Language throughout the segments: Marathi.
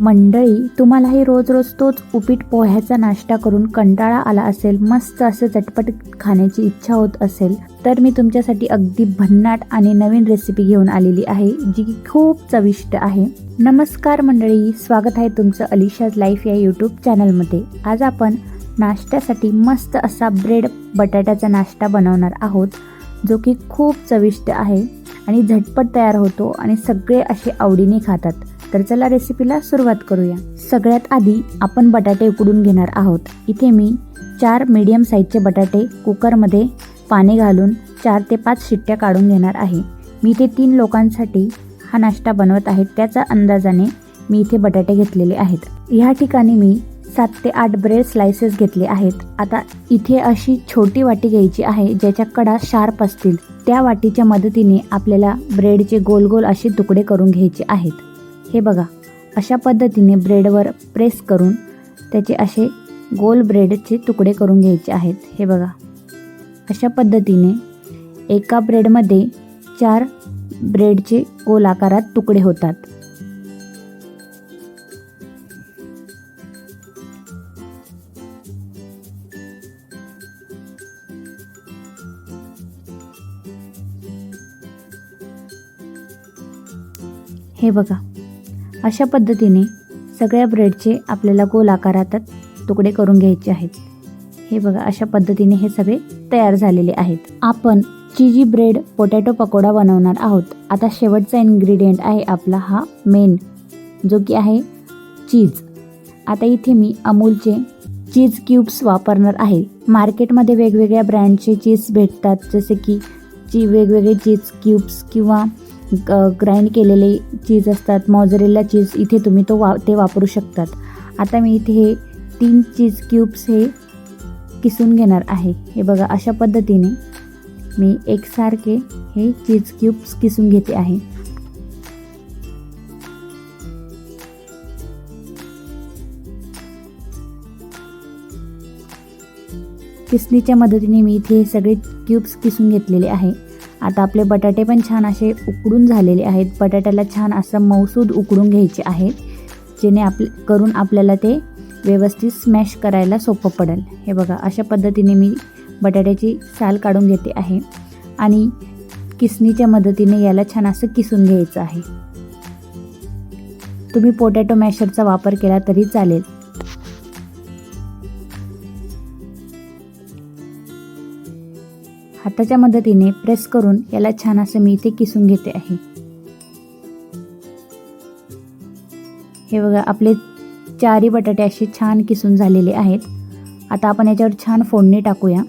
मंडळी तुम्हालाही रोज रोज तोच उपीट पोह्याचा नाश्ता करून कंटाळा आला असेल मस्त असं चटपट खाण्याची इच्छा होत असेल तर मी तुमच्यासाठी अगदी भन्नाट आणि नवीन रेसिपी घेऊन आलेली आहे जी की खूप चविष्ट आहे. नमस्कार मंडळी स्वागत आहे तुमचं अलिशाज लाईफ या यूट्यूब चॅनलमध्ये आज आपण नाश्त्यासाठी मस्त असा ब्रेड बटाट्याचा नाश्ता बनवणार आहोत जो की खूप चविष्ट आहे आणि झटपट तयार होतो आणि सगळे असे आवडीने खातात. तर चला रेसिपीला सुरुवात करूया. सगळ्यात आधी आपण बटाटे उकडून घेणार आहोत. इथे मी चार मीडियम साईजचे बटाटे कुकरमध्ये पाणी घालून चार ते पाच शिट्ट्या काढून घेणार आहे. मी इथे तीन लोकांसाठी हा नाश्ता बनवत आहे. त्याचा अंदाजाने मी इथे बटाटे घेतलेले आहेत. ह्या ठिकाणी मी सात ते आठ ब्रेड स्लायसेस घेतले आहेत. आता इथे अशी छोटी वाटी घ्यायची आहे ज्याच्या कडा शार्प असतील. त्या वाटीच्या मदतीने आपल्याला ब्रेडचे गोल गोल असे तुकडे करून घ्यायचे आहेत. हे बघा अशा पद्धतीने ब्रेडवर प्रेस करून त्याचे असे गोल ब्रेडचे तुकडे करून घ्यायचे आहेत. हे बघा अशा पद्धतीने एका ब्रेडमध्ये चार ब्रेडचे गोल आकारात तुकडे होतात. हे बघा अशा पद्धतीने सगळ्या ब्रेडचे आपल्याला गोल आकारात तुकडे करून घ्यायचे आहेत. हे बघा अशा पद्धतीने हे सगळे तयार झालेले आहेत. आपण चिजी ब्रेड पोटॅटो पकोडा बनवणार आहोत. आता शेवटचा इन्ग्रेडियंट आहे आपला हा मेन जो की आहे चीज आता इथे मी अमूलचे चीज क्यूब्स वापरणार आहे. मार्केटमध्ये वेगवेगळ्या ब्रँडचे चीज भेटतात जसे की ची वेगवेगळे चीज क्यूब्स किंवा ग्राइंड केलेले चीज असतात. मॉझरेला चीज इथे तुम्ही तो वा ते वापरू शकतात. आता मी इथे हे तीन चीज क्यूब्स हे किसून घेणार आहे. हे बघा अशा पद्धतीने मी एकसारखे हे चीज क्यूब्स किसून घेते आहे. किसणीच्या मदतीने मी इथे सगळे क्यूब्स किसून घेतलेले आहे. आता आपले बटाटे पण छान असे उकडून झालेले आहेत. बटाट्याला छान असं मौसूद उकडून घ्यायचे आहे जेणे आप करून आपल्याला ते व्यवस्थित स्मॅश करायला सोपं पडेल. हे बघा अशा पद्धतीने मी बटाट्याची साल काढून घेते आहे आणि किसणीच्या मदतीने याला छान असं किसून घ्यायचं आहे. तुम्ही पोटॅटो मॅशरचा वापर केला तरी चालेल. हाताच्या मदतीने प्रेस करून याला छान असं मी इथे किसून घेते आहे. हे बघा आपले चारी बटाटे असे छान किसून झालेले आहेत. आता आपण याच्यावर छान फोडणी टाकूया.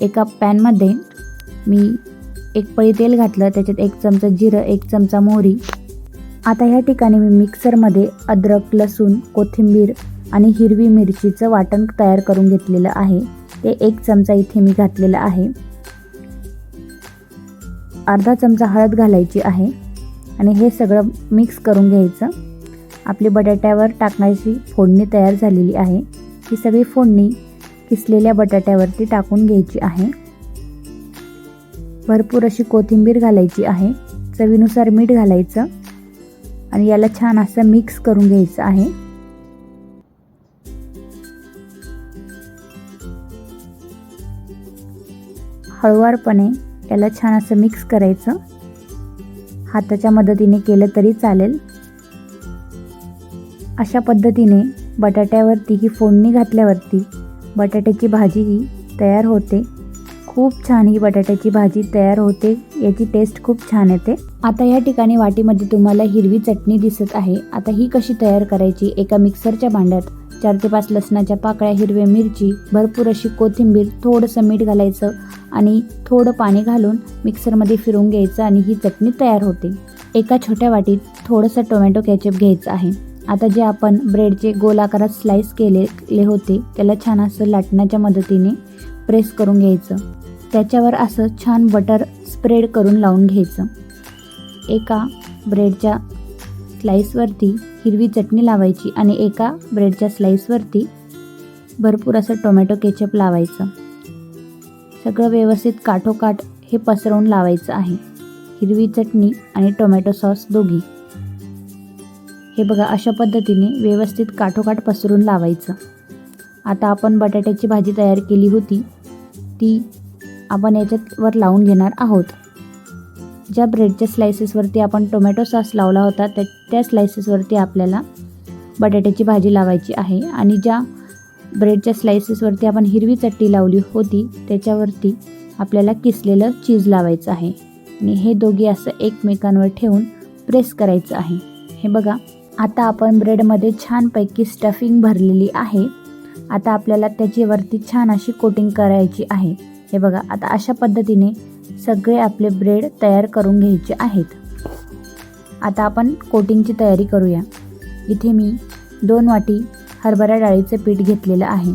एका पॅनमध्ये मी एक पळी तेल घातलं त्याच्यात एक चमचा जिरं एक चमचा मोहरी. आता ह्या ठिकाणी मी मिक्सरमध्ये अद्रक लसूण कोथिंबीर आणि हिरवी मिरचीचं वाटण तयार करून घेतलेलं आहे. ते एक चमचा इथे मी घातलेला आहे. अर्धा चमचा हळद घालायची आहे आणि हे सगळं मिक्स करून घ्यायचं. आपली बटाट्यावर टाकण्याची फोडणी तयार झालेली आहे. ही सगळी फोडणी किसलेल्या बटाट्यावरती टाकून घ्यायची आहे. भरपूर अशी कोथिंबीर घालायची आहे. चवीनुसार मीठ घालायचं आणि याला छान असं मिक्स करून घ्यायचं आहे. हळुवारपणे याला छान असं मिक्स करायचं. हाताच्या मदतीने केलं तरी चालेल. अशा पद्धतीने बटाट्यावरती ही फोडणी घातल्यावरती बटाट्याची भाजी ही तयार होते. खूप छान ही बटाट्याची भाजी तयार होते. याची टेस्ट खूप छान येते. आता या ठिकाणी वाटीमध्ये तुम्हाला हिरवी चटणी दिसत आहे. आता ही कशी तयार करायची एका मिक्सरच्या भांड्यात? चार ते पाच लसणाच्या पाकळ्या हिरव्या मिरची भरपूर अशी कोथिंबीर थोडंसं मीठ घालायचं आणि थोडं पाणी घालून मिक्सरमध्ये फिरवून घ्यायचं आणि ही चटणी तयार होते. एका छोट्या वाटीत थोडंसं टोमॅटो कॅचअप घ्यायचं आहे. आता जे आपण ब्रेडचे गोल आकारात स्लाईस केलेले होते त्याला छान असं लाटण्याच्या मदतीने प्रेस करून घ्यायचं. त्याच्यावर असं छान बटर स्प्रेड करून लावून घ्यायचं. एका ब्रेडच्या स्लाईसवरती हिरवी चटणी लावायची आणि एका ब्रेडच्या स्लाईसवरती भरपूर असं टोमॅटो केचप लावायचं. सगळं व्यवस्थित काठोकाठ हे पसरवून लावायचं आहे. हिरवी चटणी आणि टोमॅटो सॉस दोघी. हे बघा अशा पद्धतीने व्यवस्थित काठोकाठ पसरून लावायचं. आता आपण बटाट्याची भाजी तयार केली होती. ती आपण याच्यात वर लावून घेणार आहोत. ज्या ब्रेडच्या स्लायसेसवरती आपण टोमॅटो सॉस लावला होता त्या त्या स्लायसेसवरती आपल्याला बटाट्याची भाजी लावायची आहे. आणि ज्या ब्रेडच्या स्लायसेसवरती आपण हिरवी चट्टी लावली होती त्याच्यावरती आपल्याला किसलेलं चीज लावायचं आहे. आणि हे दोघे असं एकमेकांवर ठेवून प्रेस करायचं आहे. हे बघा आता आपण ब्रेडमध्ये छानपैकी स्टफिंग भरलेली आहे. आता आपल्याला त्याच्यावरती छान अशी कोटिंग करायची आहे. हे बघा आता अशा पद्धतीने सगळे आपले ब्रेड तयार करून घ्यायचे आहेत. आता आपण कोटिंगची तयारी करूया. इथे मी दोन वाटी हरभरा डाळीचं पीठ घेतलेलं आहे.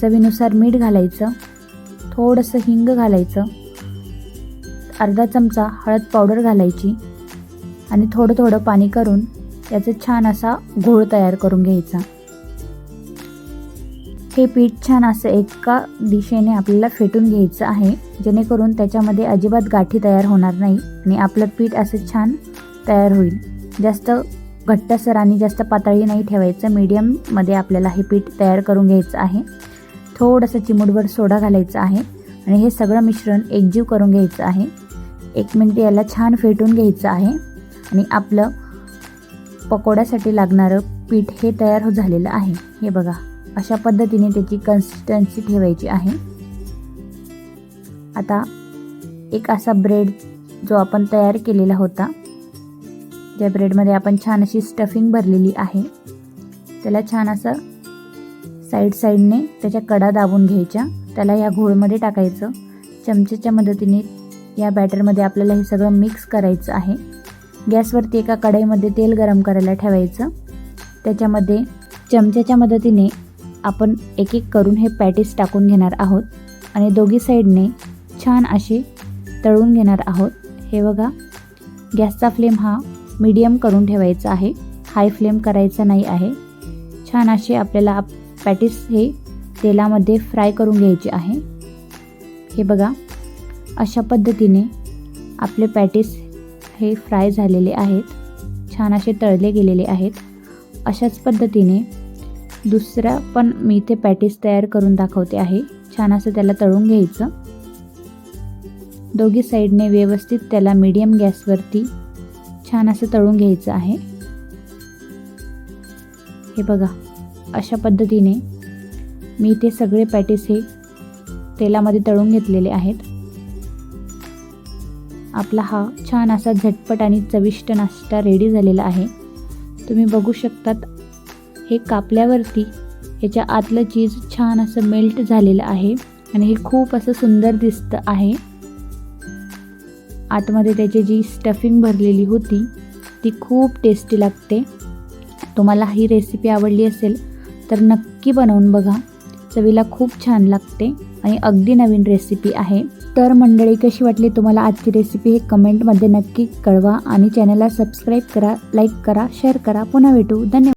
चवीनुसार मीठ घालायचं थोडंसं हिंग घालायचं अर्धा चमचा हळद पावडर घालायची आणि थोडं थोडं पाणी करून याचा छान असा घोळ तयार करून घ्यायचा. हे पीठ छान असं एका दिशेने आपल्याला फेटून घ्यायचं आहे. जेणेकरून त्याच्यामध्ये अजिबात गाठी तयार होणार नाही आणि आपलं पीठ असं छान तयार होईल. जास्त घट्टसर आणि जास्त पातळी नाही ठेवायचं. मीडियममध्ये आपल्याला हे पीठ तयार करून घ्यायचं आहे. थोडंसं चिमूटभर सोडा घालायचा आहे आणि हे सगळं मिश्रण एकजीव करून घ्यायचं आहे. एक मिनिट याला छान फेटून घ्यायचं आहे आणि आपलं पकोड्यासाठी लागणारं पीठ हे तयार हो झालेलं आहे. हे बघा. अशा पद्धतीने त्याची कन्सिस्टन्सी ठेवायची आहे. आता एक असा ब्रेड जो आपण तयार केलेला होता ज्या ब्रेडमध्ये आपण छान अशी स्टफिंग भरलेली आहे त्याला छान असं साईड साईडने त्याच्या कडा दाबून घ्यायच्या. त्याला या घोळमध्ये टाकायचं. चमचेच्या मदतीने या बॅटरमध्ये आपल्याला हे सगळं मिक्स करायचं आहे. गॅसवरती एका कढईमध्ये तेल गरम करायला ठेवायचं. त्याच्यामध्ये चमच्याच्या मदतीने आपण एक एक करून हे पॅटीस टाकून घेणार आहोत आणि दोघी साईडने छान असे तळून घेणार आहोत. हे बघा गॅसचा फ्लेम हा मीडियम करून ठेवायचा आहे. हाय फ्लेम करायचा नाही आहे. छान असे आपल्याला पॅटीस हे तेलामध्ये फ्राय करून घ्यायचे आहे. हे बघा अशा पद्धतीने आपले पॅटीस हे फ्राय झालेले आहेत. छान असे तळले गेलेले आहेत. अशाच पद्धतीने दुसरा पण मी इथे पॅटीस तयार करून दाखवते आहे. छान असं त्याला तळून घ्यायचं. दोघी साईडने व्यवस्थित त्याला मीडियम गॅसवरती छान असं तळून घ्यायचं आहे. हे बघा अशा पद्धतीने मी इथे सगळे पॅटीस हे तेलामध्ये तळून घेतलेले आहेत. आपला हा छान असा झटपट आणि चविष्ट नाश्ता रेडी झालेला आहे. तुम्ही बघू शकतात हे कापल्यावरती याच्या आतलं चीज छान असं मेल्ट झालेलं आहे. आणि हे खूप असं सुंदर दिसतं आहे. आतमध्ये त्याची जी स्टफिंग भरलेली होती ती खूप टेस्टी लागते. तुम्हाला ही रेसिपी आवडली असेल तर नक्की बनवून बघा. चवीला खूप छान लागते आणि अगदी नवीन रेसिपी आहे. तर मंडळी कशी वाटली तुम्हाला आजची रेसिपी हे कमेंटमध्ये नक्की कळवा आणि चॅनलला सबस्क्राईब करा लाईक करा शेअर करा. पुन्हा भेटू. धन्यवाद.